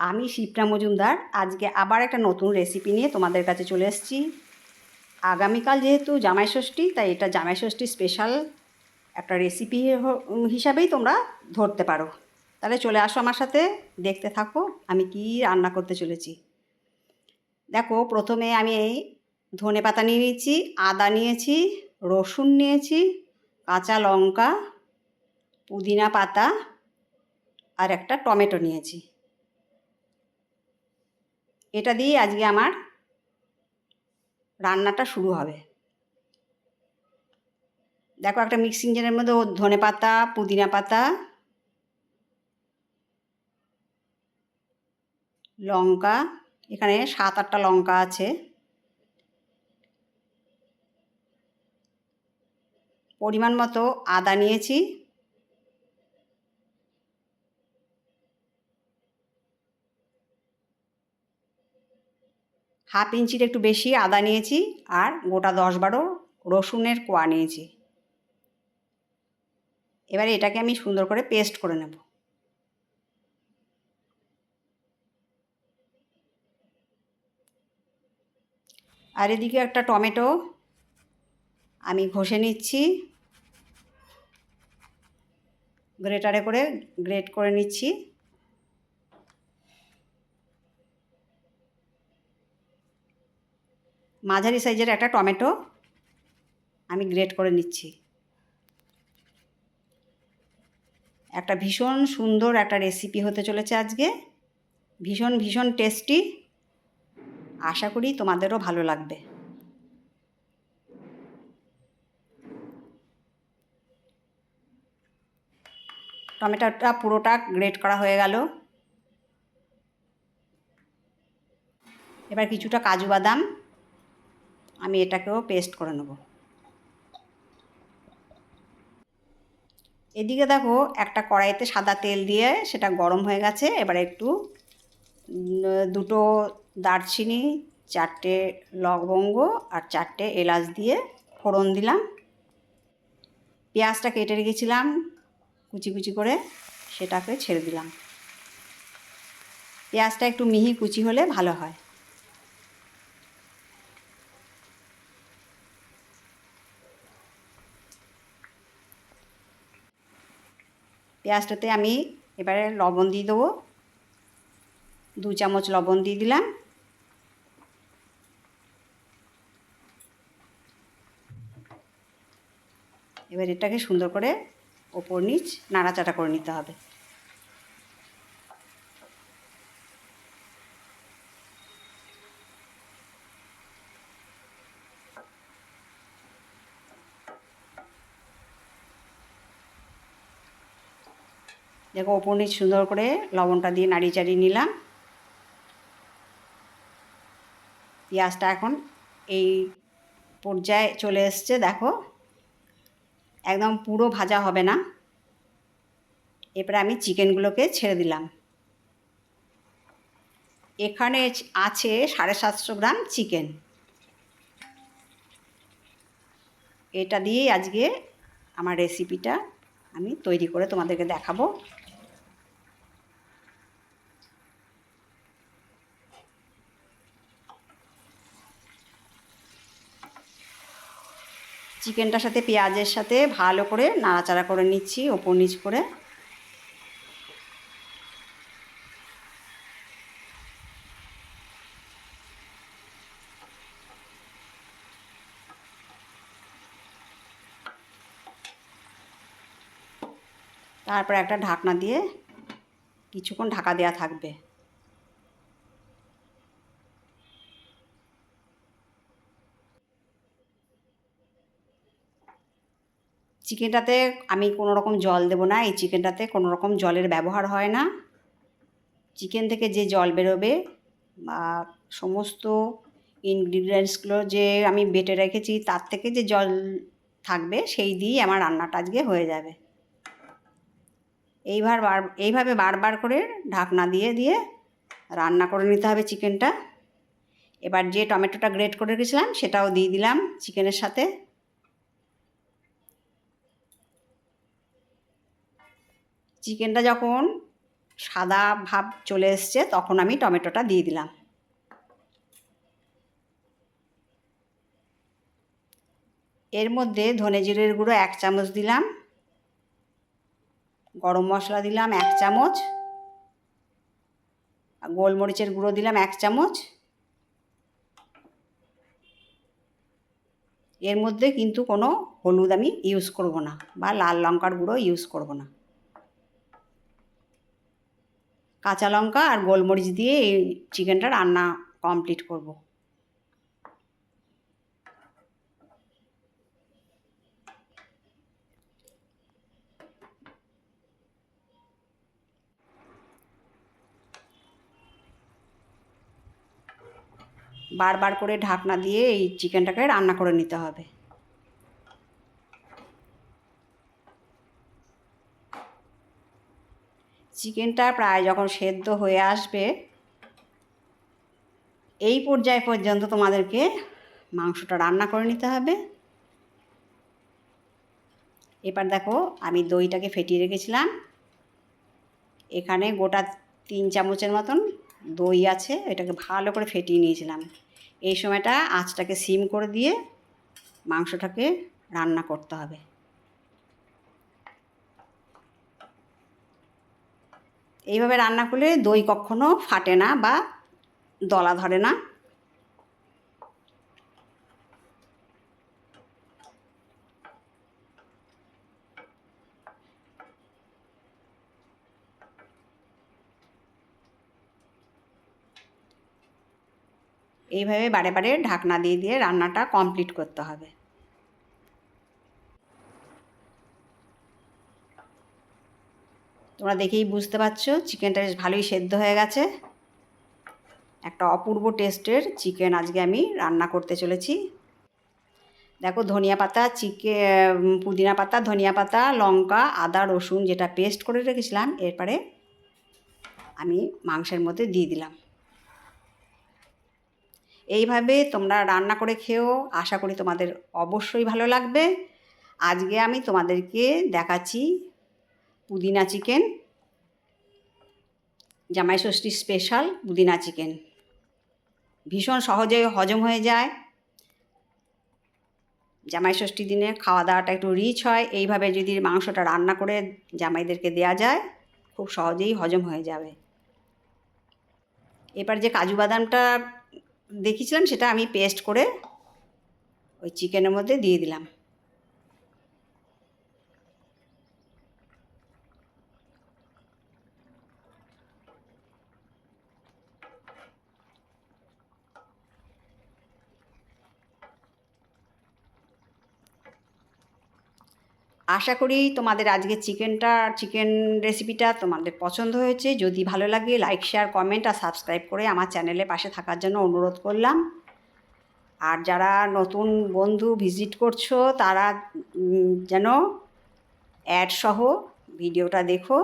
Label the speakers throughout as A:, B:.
A: আমি শিপ্রা মজুমদার। আজকে আবার একটা নতুন রেসিপি নিয়ে তোমাদের কাছে চলে এসেছি। আগামীকাল যেহেতু জামাই ষষ্ঠী, তাই এটা জামাই ষষ্ঠী স্পেশাল একটা রেসিপি হিসাবেই তোমরা ধরতে পারো। তাহলে চলে আসো আমার সাথে, দেখতে থাকো আমি কি রান্না করতে চলেছি। দেখো, প্রথমে আমি এই ধনে পাতা নিয়ে নিয়েছি, আদা নিয়েছি, রসুন নিয়েছি, কাঁচা লঙ্কা, পুদিনা পাতা আর একটা টমেটো নিয়েছি। এটা দিয়ে আজকে আমার রান্নাটা শুরু হবে। দেখো একটা মিক্সিং জারের মধ্যে ও ধনে পাতা, পুদিনা পাতা, লঙ্কা, এখানে সাত আটটা লঙ্কা আছে। পরিমাণ মতো আদা নিয়েছি। হাফ ইঞ্চির একটু বেশি আদা নিয়েছি আর গোটা দশ বারো রসুনের কোয়া নিয়েছি। এবারে এটাকে আমি সুন্দর করে পেস্ট করে নেব। আর এদিকে একটা টমেটো আমি ঘষে নিচ্ছি। গ্রেটারে করে গ্রেট করে নিচ্ছি। মাঝারি সাইজের একটা টমেটো আমি গ্রেট করে নিচ্ছি। একটা ভীষণ সুন্দর একটা রেসিপি হতে চলেছে আজকে। ভীষণ ভীষণ টেস্টি আশা করি তোমাদেরও ভালো লাগবে। টমেটোটা পুরোটা গ্রেট করা হয়ে গেল। এবার কিছুটা কাজু বাদাম। আমি এটাকেও পেস্ট করে নেব। এদিকে দেখো, একটা কড়াইতে সাদা তেল দিয়ে সেটা গরম হয়ে গেছে, এবার একটু দুটো দারচিনি, চারটে লবঙ্গ আর চারটে এলাচ দিয়ে ফোড়ন দিলাম। পেঁয়াজটা কেটে রেখেছিলাম, কুচি কুচি করে সেটাকে ছেড়ে দিলাম। পেঁয়াজটা একটু মিহি কুচি হলে ভালো হয়। পেঁয়াজটাতে আমি এবারে লবণ দিয়ে দেবো। দু চামচ লবণ দিয়ে দিলাম। এবার এটাকে সুন্দর করে ওপর নিচ নাড়াচাড়া করে নিতে হবে। দেখো ওপর সুন্দর করে লবণটা দিয়ে নাড়িয়ে চাড়িয়ে নিলাম। পেঁয়াজটা এখন এই পর্যায়ে চলে এসছে, দেখো। একদম পুরো ভাজা হবে না। এরপরে আমি চিকেনগুলোকে ছেড়ে দিলাম। এখানে আছে সাড়ে সাতশো গ্রাম চিকেন। এটা দিয়েই আজকে আমার রেসিপিটা আমি তৈরি করে তোমাদেরকে দেখাবো। চিকেনটার সাথে পেঁয়াজের সাথে ভালো করে নাড়াচাড়া করে নিচ্ছি, ওপর নিচ করে। তারপর একটা ঢাকনা দিয়ে কিছুক্ষণ ঢাকা দেওয়া থাকবে। চিকেনটাতে আমি কোনো রকম জল দেবো না, এই চিকেনটাতে কোনো রকম জলের ব্যবহার হয় না। চিকেন থেকে যে জল বেরোবে বা সমস্ত ইনগ্রিডিয়েন্টসগুলো যে আমি বেটে রেখেছি তার থেকে যে জল থাকবে সেই দিয়েই আমার রান্নাটা আজকে হয়ে যাবে। এইবার বার, এইভাবে বারবার করে ঢাকনা দিয়ে দিয়ে রান্না করে নিতে হবে চিকেনটা। এবার যে টমেটোটা গ্রেট করে রেখেছিলাম সেটাও দিয়ে দিলাম চিকেনের সাথে। চিকেনটা যখন সাদা ভাব চলে এসছে, তখন আমি টমেটোটা দিয়ে দিলাম। এর মধ্যে ধনে জিরের গুঁড়ো এক চামচ দিলাম। গরম মশলা দিলাম এক চামচ। গোলমরিচের গুঁড়ো দিলাম এক চামচ। এর মধ্যে কিন্তু কোনো হলুদ আমি ইউজ করব না বা লাল লঙ্কার গুঁড়ো ইউজ করব না। কাঁচা লঙ্কা আর গোলমরিচ দিয়ে এই চিকেনটা রান্না কমপ্লিট করব। বারবার করে ঢাকনা দিয়ে এই চিকেনটাকে রান্না করে নিতে হবে। চিকেনটা প্রায় যখন সেদ্ধ হয়ে আসবে, এই পর্যায় পর্যন্ত তোমাদেরকে মাংসটা রান্না করে নিতে হবে। এবার দেখো আমি দইটাকে ফেটিয়ে রেখেছিলাম। এখানে গোটা তিন চামচের মতন দই আছে, এটাকে ভালো করে ফেটিয়ে নিয়েছিলাম। এই সময়টা আঁচটাকে সিম করে দিয়ে মাংসটাকে রান্না করতে হবে। এইভাবে রান্না করলে দই কখনো ফাটে না বা দলা ধরে না। এইভাবে বারে বারে ঢাকনা দিয়ে দিয়ে রান্নাটা কমপ্লিট করতে হবে। তোমরা দেখেই বুঝতে পারছ চিকেনটা বেশ ভালোই সেদ্ধ হয়ে গেছে। একটা অপূর্ব টেস্টের চিকেন আজকে আমি রান্না করতে চলেছি। দেখো, ধনিয়া পাতা চিকেন পুদিনা পাতা, ধনিয়া পাতা, লঙ্কা, আদা, রসুন যেটা পেস্ট করে রেখেছিলাম, এরপরে আমি মাংসের মধ্যে দিয়ে দিলাম। এইভাবে তোমরা রান্না করে খেয়েও আশা করি তোমাদের অবশ্যই ভালো লাগবে। আজকে আমি তোমাদেরকে দেখাচ্ছি পুদিনা চিকেন, জামাই ষষ্ঠী স্পেশাল পুদিনা চিকেন। ভীষণ সহজে হজম হয়ে যায়। জামাই ষষ্ঠীর দিনে খাওয়া দাওয়াটা একটু রিচ হয়। এইভাবে যদি মাংসটা রান্না করে জামাইদেরকে দেয়া যায়, খুব সহজেই হজম হয়ে যাবে। এবার যে কাজু বাদামটা দেখিয়েছিলাম, সেটা আমি পেস্ট করে ওই চিকেনের মধ্যে দিয়ে দিলাম। আশা করি তোমাদের আজকে চিকেনটা, চিকেন রেসিপিটা তোমাদের পছন্দ হয়েছে। যদি ভালো লাগে লাইক শেয়ার কমেন্ট আর সাবস্ক্রাইব করে আমার চ্যানেলে পাশে থাকার জন্য অনুরোধ করলাম। আর যারা নতুন বন্ধু ভিজিট করছ, তারা যেন অ্যাড সহ ভিডিওটা দেখো।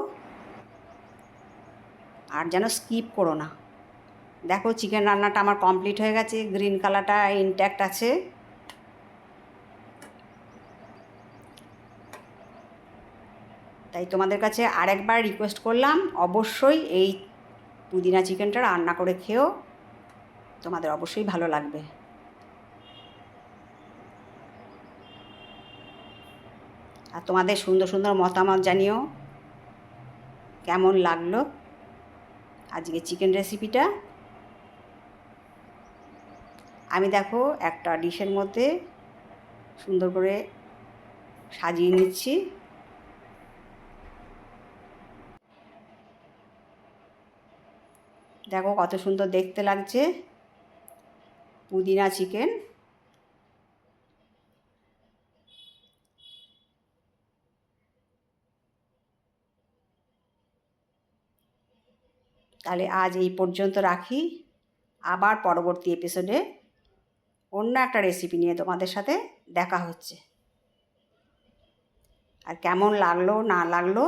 A: আর যেন স্কিপ করো না। দেখো চিকেন রান্নাটা আমার কমপ্লিট হয়ে গেছে। গ্রিন কালারটা ইনট্যাক্ট আছে। তাই তোমাদের কাছে আরেকবার রিকোয়েস্ট করলাম, অবশ্যই এই পুদিনা চিকেনটা রান্না করে খেয়েও তোমাদের অবশ্যই ভালো লাগবে। আর তোমাদের সুন্দর সুন্দর মতামত জানিও, কেমন লাগল আজকে চিকেন রেসিপিটা আমি দেখো একটা ডিশের মধ্যে সুন্দর করে সাজিয়ে নিচ্ছি। দেখো কত সুন্দর দেখতে লাগছে। পুদিনা চিকেন। তাহলে আজ এই পর্যন্ত রাখি। আবার পরবর্তী এপিসোডে অন্য একটা রেসিপি নিয়ে তোমাদের সাথে দেখা হচ্ছে। আর কেমন লাগল, না লাগল,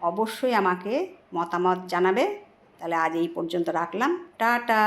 A: অবশ্যই আমাকে মতামত জানাবে। তাহলে আজ এই পর্যন্ত রাখলাম। টাটা।